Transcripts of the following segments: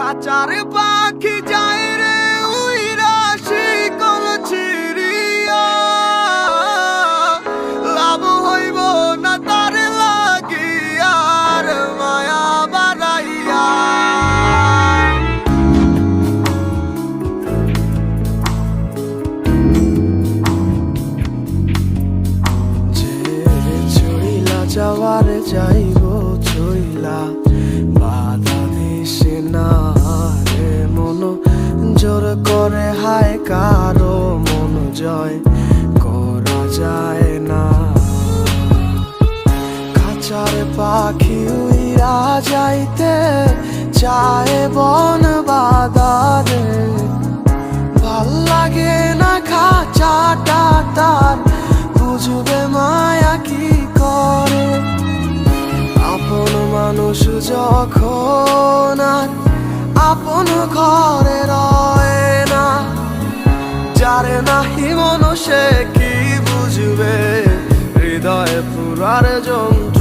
খাঁচার পাখি যায় রে উইরা শিকল ছিড়িয়া লাভ হইব না তার লাগিয়ার মায়া বাড়াইয়া। যাওয়ারে যাইব জোর করে, হায়, কারও মন জয় করা যায় না। খাঁচার পাখি উইরা যাইতে চায় বন বাদারে ভালো লাগে না খাঁচাটা তার, বুঝবে যারে নাহি মনুষে কি বুঝবে? হৃদয়ে পুরার যন্ত্রণা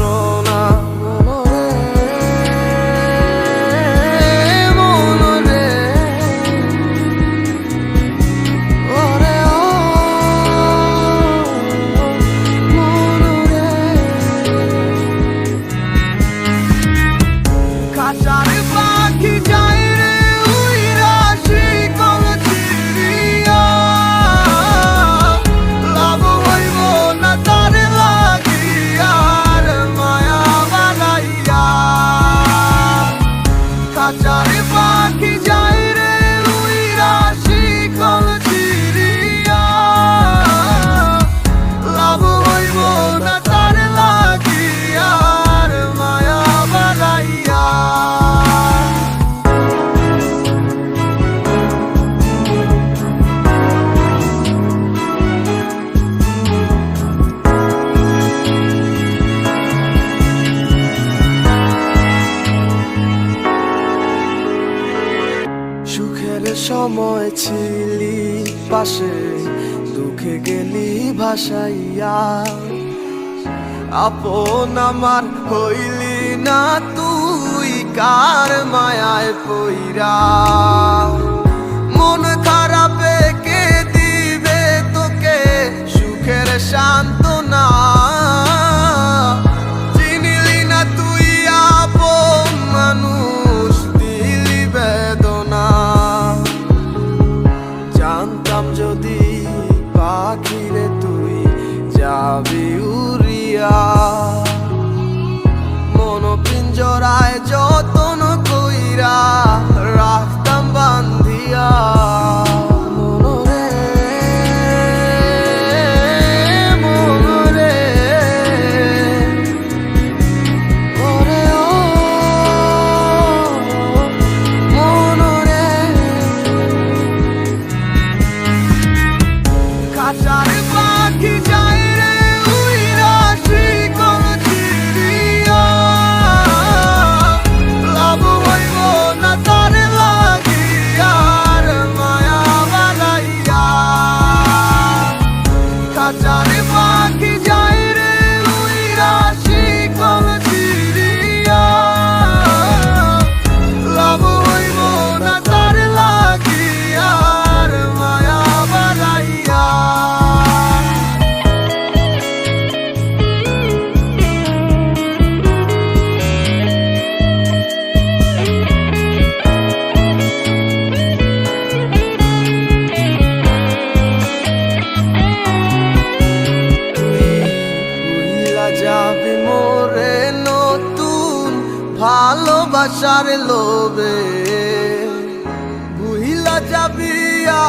সময় ছিলি পাশে দুঃখে গেলি ভাসাইয়া। আপন আমার হইলি না তুই কার মায়ায় পইরা? যাবি উড়িয়া ভালোবাসার লোবে ভুইলা যাবি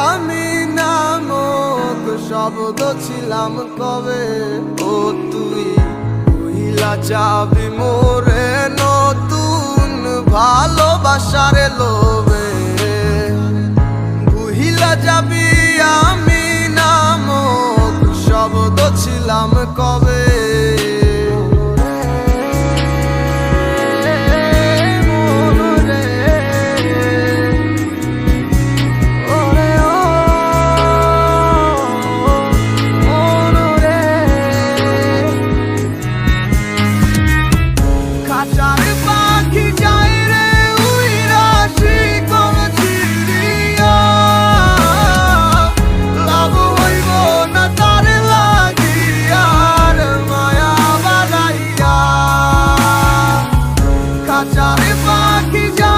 আমি নামক শব্দ ছিলাম কবে? ও তুই, ভুইলা যাবি মোরে নতুন ভালোবাসার লোবে চারে পাখি যা